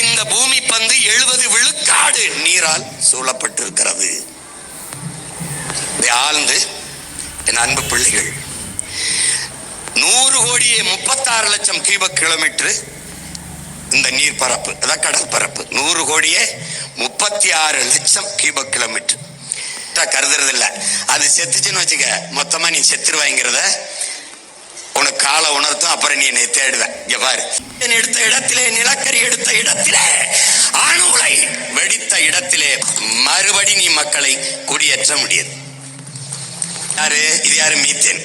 இந்த பூமி பந்து எழுபது விழுக்காடு நீரால் சூழப்பட்டிருக்கிறது. ஆழ்ந்து என் அன்பு பிள்ளைகள் நூறு கோடியே முப்பத்தாறு லட்சம் கியூபக் கிலோமீட்டர் இந்த நீர் பரப்பு அதான் கடல் பரப்பு. நூறு கோடியே முப்பத்தி ஆறு லட்சம் கியூபக் கிலோமீட்டர் கருதுறது இல்லை அது செத்துச்சுன்னு வச்சுக்க மொத்தமா நீ செத்துருவாங்கிறத உனக்கு காலை உணர்த்தும் அப்புறம் நீ என்னை தேடுவேன் இங்க பாரு. எடுத்த இடத்திலே நிலக்கரி எடுத்த இடத்திலே அணு வெடித்த இடத்திலே மறுபடி நீ மக்களை குடியேற்ற முடியாது. யாரு? இது யாரு? மீத்தேன்.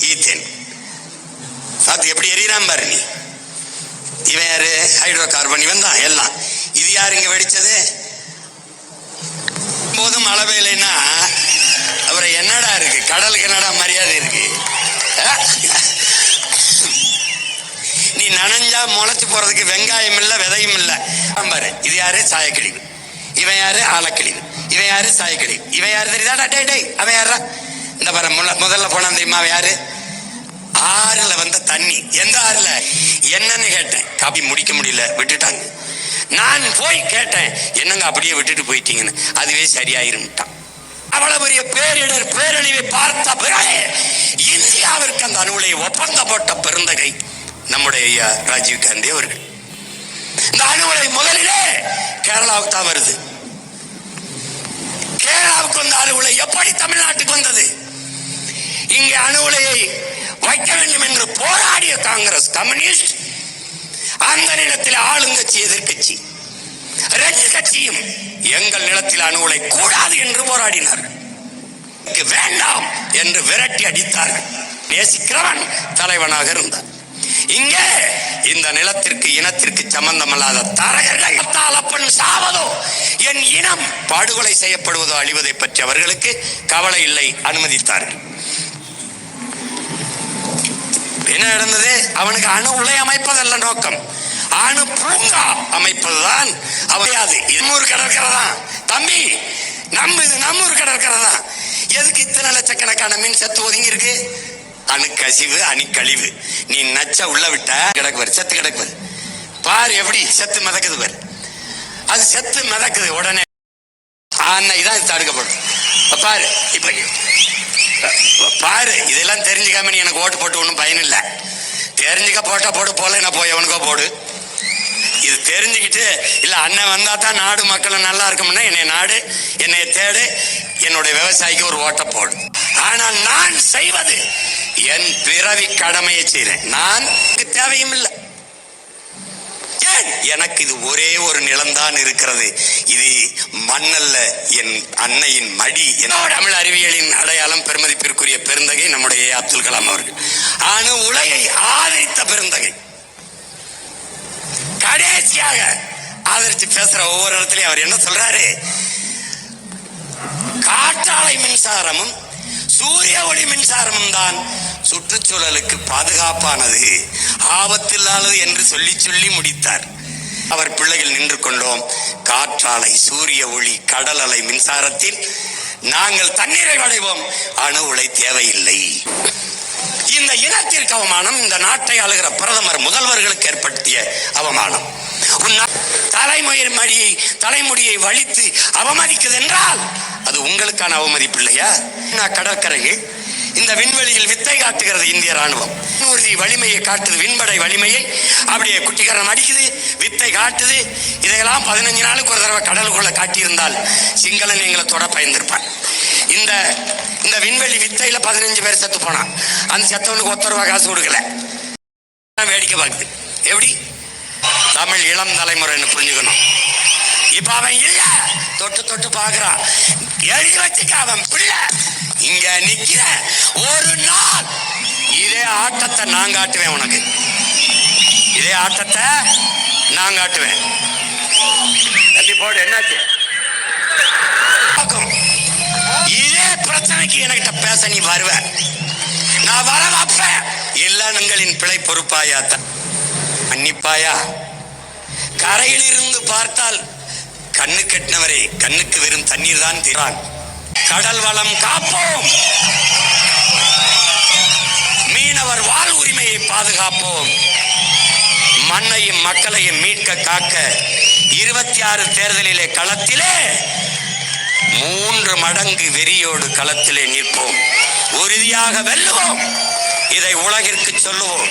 ஈத்தேன். பார்த்து எப்படி எரியறான் பாரு நீ. இவன் யாரு? ஹைட்ரோ கார்பன் இவன் தான் எல்லாம். இது யாரு இங்க வெடிச்சது? போதும் மழை பெய்யலைன்னா நனைஞ்சா முளைச்சு போறதுக்கு வெங்காயம் இல்லை விதையும் இல்ல. பாரு இது யாரு? சாயக்கிழிவு. இவன் யாரு? ஆலக்கழிவு. இவன் யாரு? சாயக்கிழிவு. இவன் யாரு தெரியுதாடா? டே டேய் அவன் யாரா இந்த பாரு முதல்ல போனா தெரியுமா அவன் யாரு? ஆறுல வந்த தண்ணி. எந்த ஆறுல? என்னன்னு கேட்டேன். காப்பி முடிக்க முடியல விட்டுட்டாங்க. நான் போய் கேட்டேன் என்னங்க அப்படியே விட்டுட்டு போயிட்டீங்கன்னு. அதுவே சரியாயிரும்ட்டான். அவ்வளவு பெரிய பேரிடர் பேரழிவை பார்த்த பிறகு இந்தியாவிற்கு அந்த அணுகுலை ஒப்பந்த போட்ட பெருந்தகை. நம்முடைய ஐயா ராஜீவ் காந்தி அவர்கள். இந்த அணுகுலை முதலிலே கேரளாவுக்கு தான் வருது. கேரளாவுக்கு வந்த அணுகுலை எப்படி தமிழ்நாட்டுக்கு வந்தது? இங்கே அணு உலையை வைக்க வேண்டும் என்று போராடிய காங்கிரஸ் கம்யூனிஸ்ட் அந்த நிலத்தில் ஆளுங்கட்சி எதிர்கட்சி ரெண்டு கட்சியும் எங்கள் நிலத்தில் அணு உலை கூடாது என்று போராடினார்கள். வேண்டாம் என்று விரட்டி அடித்தார்கள். நேசிக்கிறவன் தலைவனாக இருந்தான். இங்கே இந்த நிலத்திற்கு இனத்திற்கு சம்பந்தமல்லாத தரகர்கள் அப்பன் சாவதோ? என் இனம் படுகொலை செய்யப்படுவதோ அழிவதை பற்றி அவர்களுக்கு கவலை இல்லை அனுமதித்தார்கள். என்ன நடந்தது? அவனுக்கு அணு உலை அமைப்பதல்ல நோக்கம். அணு பூங்கா அமைப்பதுதான் அவையாது இன்னொரு நம்மூர் கடற்கரை தான் தம்பி நம்ம இது ஒரு கடற்கரை தான் எதுக்கு இத்தனை லட்சக்கணக்கான மின் சத்து ஒதுங்கி இருக்கு அணு கசிவு அணு கழிவு நீ நச்ச உள்ள விட்ட கிடக்குவார் செத்து கிடக்குவார் பாரு. எப்படி செத்து மிதக்குது பாரு. அது செத்து மிதக்குது உடனே. அன்னைக்கு தான் இது தடுக்கப்படும் பாரு இப்ப பாரு இதெல்லாம் தெரிஞ்சுக்காம நீ எனக்கு ஓட்டு போட்டு ஒன்றும் பயன் இல்லை தெரிஞ்சுக்க போட்டா போடு போல என்ன போய் எவனுக்கோ போடு. இது தெரிஞ்சுக்கிட்டு இல்லை அண்ணன் வந்தா தான் நாடு மக்களும் நல்லா இருக்கும்னா என்னை நாடு என்னை தேடு என்னுடைய விவசாயிக்கு ஒரு ஓட்டை போடு. ஆனால் நான் செய்வது என் பிறவி கடமையை செய்கிறேன் நான் தேவையும் இல்லை ஏன்? எனக்கு இது ஒரே ஒரு நிலம்தான் இருக்கிறது. இது மண்ணல்ல என் அன்னையின் மடி. என்னோட தமிழ் அறிவியலின் அடையாளம் பெருமதிப்பிற்குரிய பெருந்தகை நம்முடைய அப்துல் கலாம் அவர்கள். அணு உலகை ஆதரித்த பெருந்தகை. கடைசியாக ஆதரிச்சு பேசுற ஒவ்வொரு இடத்துலயும் அவர் என்ன சொல்றாரு? காற்றாலை மின்சாரமும் சூரிய ஒளி மின்சாரமும் தான் சுற்றுச்சூழலுக்கு பாதுகாப்பானது ஆபத்தில்லாதது என்று சொல்லி சொல்லி முடித்தார். அவர் பிள்ளைகள் நின்று கொண்டோம். காற்றாலை சூரிய ஒளி கடல் அலை மின்சாரத்தில் நாங்கள் தண்ணீரை அடைவோம் அணு உலை தேவையில்லை. இந்த இனத்திற்கு அவமானம் இந்த நாட்டை ஆளுகிற பிரதமர் முதல்வர்களுக்கு ஏற்படுத்திய அவமானம். உன் நா- தலைமுறை மடியை தலைமுடியை வலித்து அவமதிக்குது என்றால் அது உங்களுக்கான அவமதிப்பு இல்லையா நான் கடற்கரையில்? இந்த விண்வெளியில் வித்தை காட்டுகிறது இந்திய ராணுவம் ஊர்தி வலிமையை காட்டுது விண்படை வலிமையை. அப்படியே குட்டிகரணம் அடிக்குது வித்தை காட்டுது. இதையெல்லாம் பதினஞ்சு நாளுக்கு ஒரு தடவை கடலுக்குள்ள காட்டியிருந்தால் சிங்களன் எங்களை தொட பயந்திருப்பான். இந்த இந்த விண்வெளி வித்தையில் பதினஞ்சு பேர் செத்து போனான். அந்த செத்தவனுக்கு ஒத்த ரூபா காசு கொடுக்கல. வேடிக்கை பார்க்குது. எப்படி? தமிழ் இளம் தலைமுறைன்னு புரிஞ்சுக்கணும். இப்போ அவன் இல்லை. தொட்டு தொட்டு பார்க்குறான். எழுதி வச்சுக்க அவன் பிள்ளை. இங்க நிக்கிற ஒரு நாள் இதே ஆட்டத்தை நான் காட்டுவேன் உனக்கு. இதே ஆட்டத்தை நான் காட்டுவேன். தள்ளி போடு என்னாச்சு. இதே பிரச்சனைக்கு என்கிட்ட பேச நீ வருவ. நான் வர வைப்பேன். இல்லங்களின் பிழை பொறுப்பாயா மன்னிப்பாயா? கரையில் இருந்து பார்த்தால் கண்ணு கெட்டினவரே கண்ணுக்கு வெறும் தண்ணீர் தான் தீரான். கடல் வளம் காப்போம். மீனவர் வாழ் உரிமையை பாதுகாப்போம். மண்ணையும் மக்களையும் மீட்க காக்க இருபத்தி ஆறு தேர்தலிலே களத்திலே மூன்று மடங்கு வெறியோடு களத்திலே நிற்போம். உறுதியாக வெல்லுவோம். இதை உலகிற்கு சொல்லுவோம்.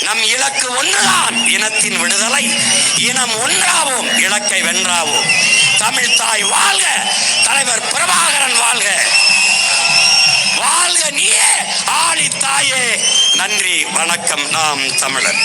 நம் இலக்கு ஒன்றுதான் இனத்தின் விடுதலை. இனம் ஒன்றாவோம் இலக்கை வென்றாவோம். தமிழ் தாய் வாழ்க தலைவர் பிரபாகரன் வாழ்க. வாழ்க நீயே ஆளி தாயே நன்றி வணக்கம். நாம் தமிழன்